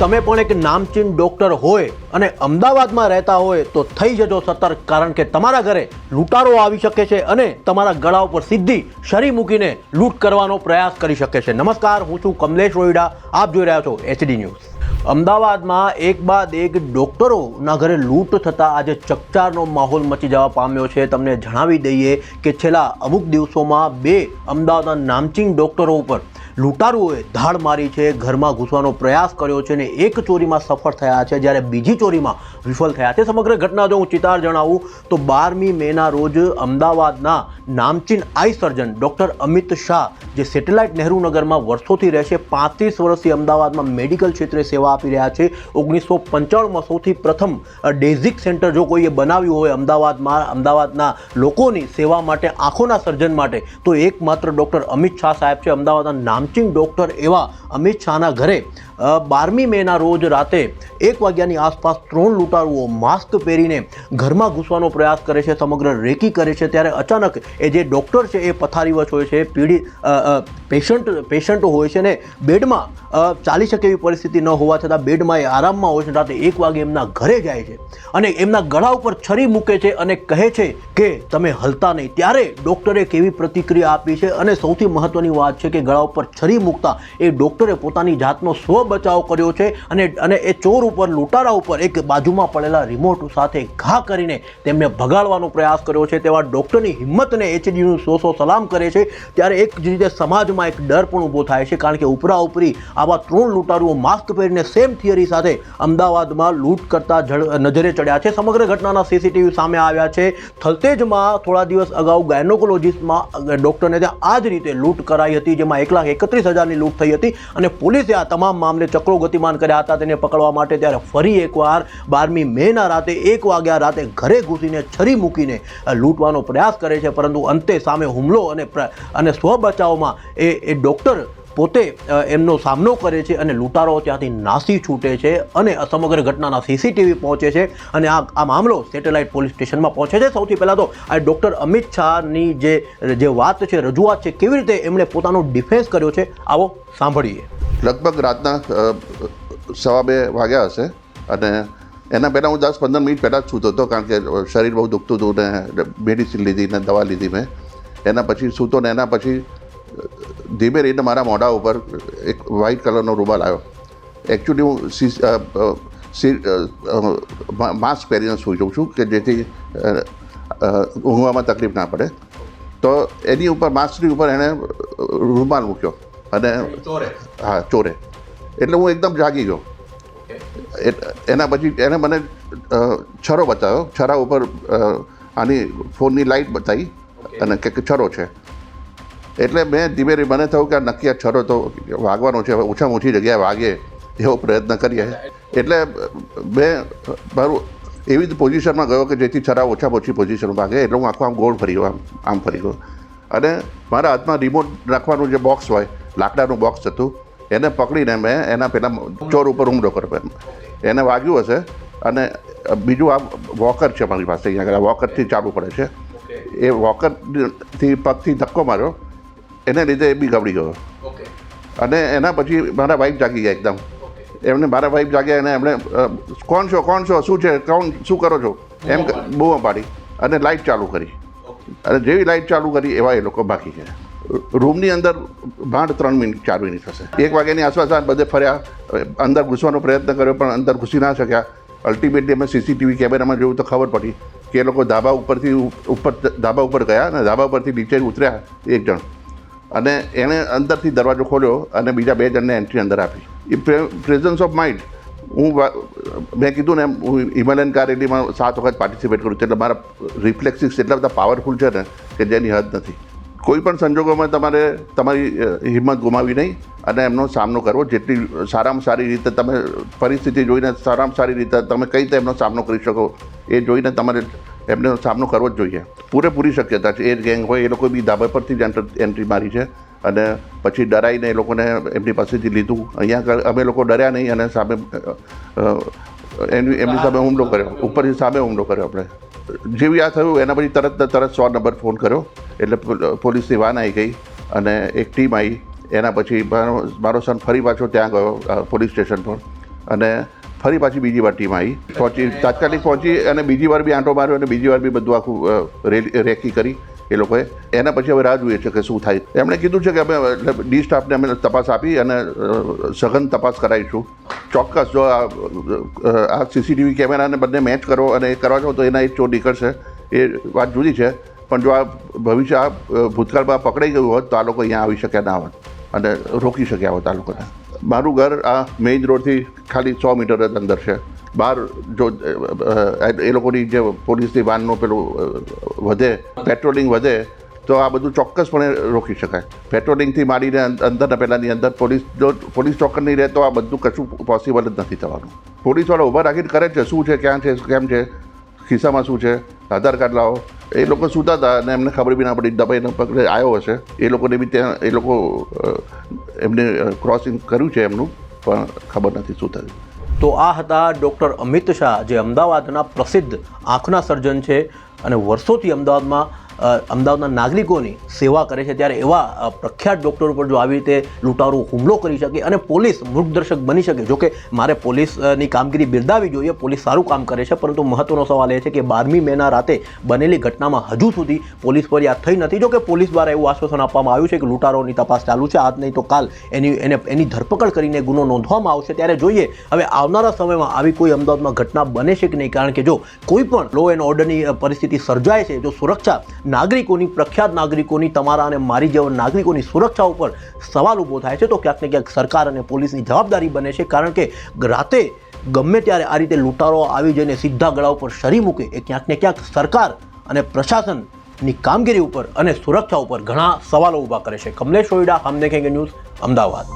તમે પણ એક નામચીન ડોક્ટર હોય અને અમદાવાદમાં રહેતા હોય તો થઈ જજો સતર્ક, કારણ કે તમારા ઘરે લૂંટારો આવી શકે છે અને તમારા ગળા ઉપર સીધી શરી મૂકીને લૂંટ કરવાનો પ્રયાસ કરી શકે છે. નમસ્કાર, હું છું કમલેશ રોઈડા આપ જોઈ રહ્યા છો એચડી ન્યૂઝ અમદાવાદમાં એક બાદ એક ડૉક્ટરોના ઘરે લૂંટ થતાં આજે ચકચારનો માહોલ મચી જવા પામ્યો છે. તમને જણાવી દઈએ કે છેલ્લા અમુક દિવસોમાં બે અમદાવાદના નામચીન ડોક્ટરો ઉપર લૂંટારુઓએ ધાડ મારી છે, ઘરમાં ઘૂસવાનો પ્રયાસ કર્યો છે અને એક ચોરીમાં સફળ થયા છે, જ્યારે બીજી ચોરીમાં વિફળ થયા છે. સમગ્ર ઘટના જો હું ચિતાર જણાવું, તો બારમી મેના રોજ અમદાવાદના નામચીન eye surgeon doctor Amit Shah, જે સેટેલાઇટ નહેરુ નગરમાં વર્ષોથી રહેશે, પાંત્રીસ વર્ષથી અમદાવાદમાં મેડિકલ ક્ષેત્રે સેવા આપી રહ્યા છે. ઓગણીસો પંચાણુંમાં સૌથી પ્રથમ ડેઝિક સેન્ટર જો કોઈએ બનાવ્યું હોય અમદાવાદમાં, અમદાવાદના લોકોની સેવા માટે, આંખોના સર્જન માટે, તો એકમાત્ર ડૉક્ટર અમિત શાહ સાહેબ છે. અમદાવાદના નામચીન ડૉક્ટર એવા અમિત શાહના ઘરે બારમી મેના રોજ રાતે એક વાગ્યાની આસપાસ ત્રણ લૂંટારુઓ માસ્ક પહેરીને ઘરમાં ઘૂસવાનો પ્રયાસ કરે છે, સમગ્ર રેકી કરે છે, ત્યારે અચાનક એ જે ડૉક્ટર છે એ પથારીવશ હોય છે, પીડી પેશન્ટ પેશન્ટ હોય છે ને, બેડમાં ચાલી શકે એવી પરિસ્થિતિ ન હોવા છતાં બેડમાં એ આરામમાં હોય છે, રાતે એક વાગે એમના ઘરે જાય છે અને એમના ગળા ઉપર છરી મૂકે છે અને કહે છે કે, તમે હલતા નહીં. ત્યારે ડૉક્ટરે કેવી પ્રતિક્રિયા આપી છે અને સૌથી મહત્ત્વની વાત છે કે ગળા ઉપર છરી મૂકતા એ ડૉક્ટરે પોતાની જાતનો સ્વ બચાવ કર્યો છે અને અને એ ચોર ઉપર, લૂંટારા ઉપર એક બાજુમાં પડેલા રિમોટ સાથે ઘા કરીને તેમને ભગાડવાનો પ્રયાસ કર્યો છે. તેવા ડૉક્ટરની હિંમતને એચડીનું સો સો સલામ કરે છે. ત્યારે એક જ રીતે સમાજમાં એક ડર પણ ઊભો થાય છે કારણ કે ઉપરા ઉપરી આવા ત્રણ લૂંટારુઓ માસ્ક પહેરીને સેમ થિયરી સાથે અમદાવાદમાં લૂંટ કરતા નજરે ચડ્યા છે. સમગ્ર ઘટનાના સીસીટીવી સામે આવ્યા છે. થલતેજમાં થોડા દિવસ અગાઉ ગાયનોકોલોજીસ્ટમાં ડૉક્ટરને ત્યાં આ જ રીતે લૂંટ કરાઈ હતી, જેમાં એક લાખ એકત્રીસ હજારની લૂંટ થઈ હતી અને પોલીસે આ તમામ મામલે ચક્રો ગતિમાન કર્યા હતા, તેને પકડવા માટે ત્યારે ફરી એકવાર બારમી મેના રાતે એક વાગ્યા રાતે ઘરે ઘૂસીને છરી મૂકીને લૂંટવાનો પ્રયાસ કરે છે. પરંતુ અંતે સામે હુમલો અને અને સ્વ બચાવમાં એ એ ડૉક્ટર પોતે એમનો સામનો કરે છે અને લૂંટારો ત્યાંથી નાસી છૂટે છે અને સમગ્ર ઘટનાના સીસીટીવી પહોંચે છે અને આ આ મામલો સેટેલાઇટ પોલીસ સ્ટેશનમાં પહોંચે છે. સૌથી પહેલાં તો આ ડૉક્ટર અમિત શાહની જે જે વાત છે, રજૂઆત છે, કેવી રીતે એમણે પોતાનો ડિફેન્સ કર્યો છે, આવો સાંભળીએ. લગભગ રાતના સવા બે વાગ્યા હશે અને એના પહેલાં હું દસ પંદર મિનિટ પહેલાં જ સૂતો હતો કારણ કે શરીર બહુ દુખતું હતું ને, મેડિસિન લીધી ને દવા લીધી મેં. એના પછી સૂતો ને એના પછી ધીમે રહીને મારા મોઢા ઉપર એક વ્હાઇટ કલરનો રૂમાલ આવ્યો. એકચ્યુઅલી હું સી માસ્ક પહેરીને સૂઈ જઉં છું કે જેથી ઊંઘવામાં તકલીફ ના પડે. તો એની ઉપર માસ્કની ઉપર એણે રૂમાલ મૂક્યો અને હા ચોરે. એટલે હું એકદમ જાગી ગયો. એના પછી એને મને છરો બતાવ્યો. છરા ઉપર આની ફોનની લાઇટ બતાવી અને કે છરો છે. એટલે મેં ધીમે ધીમે મને થયું કે આ નક્કી છરો તો વાગવાનો છે ઓછામાં ઓછી જગ્યાએ વાગે એવો પ્રયત્ન કરીએ. એટલે મેં મારું એવી જ પોઝિશનમાં ગયો કે જેથી છરા ઓછામાં ઓછી પોઝિશન વાગે, એટલે હું આખો આમ ગોળ ફરી ગયો, આમ આમ ફરી ગયો. અને મારા હાથમાં રિમોટ રાખવાનું જે બોક્સ હોય, લાકડાનું બોક્સ હતું, એને પકડીને મેં એના પહેલાં ચોર ઉપર હુમલો કર્યો એને વાગ્યું હશે અને બીજું આ વોકર છે મારી પાસે અહીંયા આગળ વોકરથી ચાલુ પડે છે. એ વોકરથી પગથી ધક્કો માર્યો. એને લીધે એ બી ગબડી ગયો. અને એના પછી મારા વાઈફ જાગી ગયા એકદમ. એમને મારા વાઈફ જાગ્યા અને એમણે કોણ છો કોણ છો? શું છે? કોણ શું કરો છો? એમ બૂમો પાડી. અને લાઇટ ચાલુ કરી. અને જેવી લાઇટ ચાલુ કરી એવા એ લોકો બાકી ગયા. રૂમની અંદર ભાંડ ત્રણ મિનિટ ચાર મિનિટ થશે. એક વાગ્યાની આસપાસ બધે ફર્યા. અંદર ઘૂસવાનો પ્રયત્ન કર્યો પણ અંદર ઘૂસી ના શક્યા. અલ્ટિમેટલી અમે સીસીટીવી કેમેરામાં જોયું તો ખબર પડી કે એ લોકો ધાબા ઉપરથી ઉપર ધાબા ઉપર ગયા અને ધાબા ઉપરથી નીચે ઉતર્યા એક જણ. અને એણે અંદરથી દરવાજો ખોલ્યો અને બીજા બે જણને એન્ટ્રી અંદર આપી. એ પ્રેઝન્સ ઓફ માઇન્ડ હું મેં કીધું ને હું હિમાલયન કાર રેલીમાં સાત વખત પાર્ટિસિપેટ કરું છું. એટલે મારા રિફ્લેક્સિસ એટલા બધા પાવરફુલ છે ને કે જેની હદ નથી. કોઈ પણ સંજોગોમાં તમારે તમારી હિંમત ગુમાવી નહીં અને એમનો સામનો કરવો. જેટલી સારામાં સારી રીતે તમે પરિસ્થિતિ જોઈને સારામાં સારી રીતે તમે કઈ રીતે એમનો સામનો કરી શકો એ જોઈને તમારે એમનો સામનો કરવો જ જોઈએ. પૂરેપૂરી શક્યતા છે. એ ગેંગ હોય એ લોકો બી ધાબા પરથી જ એન્ટર મારી છે અને પછી ડરાઈને એ લોકોને એમની પાસેથી લીધું. અહીંયા અમે લોકો ડર્યા નહીં અને સામે અ, એમની સામે હુમલો કર્યો. ઉપરથી સામે હુમલો કર્યો આપણે. જેવી આ થયું એના પછી તરત તરત સો નંબર ફોન કર્યો. એટલે પોલીસની વાન આવી ગઈ અને એક ટીમ આવી એના પછી મારો મારો સન ફરી પાછો ત્યાં ગયો પોલીસ સ્ટેશન પર. અને ફરી પાછી બીજી વાર ટીમ આવી. પહોંચી, તાત્કાલિક પહોંચી અને બીજી વાર બી આંટો માર્યો અને બીજી વાર બી બધું આખું રેકી કરી એ લોકોએ. એના પછી હવે રાહ જોઈએ છે કે શું થાય. એમણે કીધું છે કે અમે ડી સ્ટાફને અમે તપાસ આપી અને સઘન તપાસ કરાવીશું. ચોક્કસ જો આ સીસીટીવી કેમેરાને બંને મેચ કરો અને એ કરવા છો તો એના એક ચોર નીકળશે. એ વાત જુદી છે. પણ જો આ ભવિષ્ય આ ભૂતકાળમાં પકડાઈ ગયું હોત તો આ લોકો અહીંયા આવી શક્યા ના હોત અને રોકી શક્યા હોત આ લોકોને. મારું ઘર આ મેઇન રોડથી ખાલી સો મીટર જ અંદર છે. બહાર જો એ લોકોની જે પોલીસની વાનનું પેલું વધે પેટ્રોલિંગ વધે, તો આ બધું ચોક્કસપણે રોકી શકાય. પેટ્રોલિંગથી માંડીને અંદરના પહેલાંની અંદર પોલીસ જો, પોલીસ ચોક્કસ નહીં રહે તો આ બધું કશું પોસિબલ જ નથી થવાનું. પોલીસવાળો ઊભા રાખીને કરે છે, શું છે, ક્યાં છે, કેમ છે ખિસ્સામાં શું છે? આધાર કાર્ડ લાવો. એ લોકો સૂતા હતા અને એમને ખબર બી ના પડી. દબાઈને પગલે આવ્યો હશે. એ લોકોને બી ત્યાં, એ લોકો એમને ક્રોસિંગ કર્યું છે એમનું, પણ ખબર નથી શું થયું તો આ હતા ડૉક્ટર અમિત શાહ, જે અમદાવાદના પ્રસિદ્ધ આંખના સર્જન છે અને વર્ષોથી અમદાવાદમાં અમદાવાદના નાગરિકોની સેવા કરે છે ત્યારે એવા પ્રખ્યાત ડૉક્ટર ઉપર જો આવી રીતે લૂંટારો હુમલો કરી શકે અને પોલીસ મૃગદર્શક બની શકે જોકે મારે પોલીસની કામગીરી બિરદાવી જોઈએ, પોલીસ સારું કામ કરે છે, પરંતુ મહત્વનો સવાલ એ છે કે બારમી મેના રાતે બનેલી ઘટનામાં હજુ સુધી પોલીસ ફરિયાદ થઈ નથી. જો કે પોલીસ દ્વારા એવું આશ્વાસન આપવામાં આવ્યું છે કે લૂંટારોની તપાસ ચાલુ છે, આજ નહીં તો કાલ એની, એને, એની ધરપકડ કરીને ગુનો નોંધવામાં આવશે. ત્યારે જોઈએ, હવે આવનારા સમયમાં આવી કોઈ અમદાવાદમાં ઘટના બને છે કે નહીં? કારણ કે જો કોઈ પણ લો એન્ડ ઓર્ડરની પરિસ્થિતિ સર્જાય છે, જો સુરક્ષા નાગરિકોની, પ્રખ્યાત નાગરિકોની, તમારા અને મારી જેવા નાગરિકોની સુરક્ષા ઉપર સવાલ ઊભો થાય છે, તો ક્યાંક ને ક્યાંક સરકાર અને પોલીસની જવાબદારી બને છે. કારણ કે રાતે ગમે ત્યારે આ રીતે લૂંટારો આવી જઈને સીધા ગળા ઉપર શરી મૂકે, એ ક્યાંક ને ક્યાંક સરકાર અને પ્રશાસનની કામગીરી ઉપર અને સુરક્ષા ઉપર ઘણા સવાલો ઊભા કરે છે. કમલેશ રોયડા હમ દેખેંગે ન્યૂઝ, અમદાવાદ.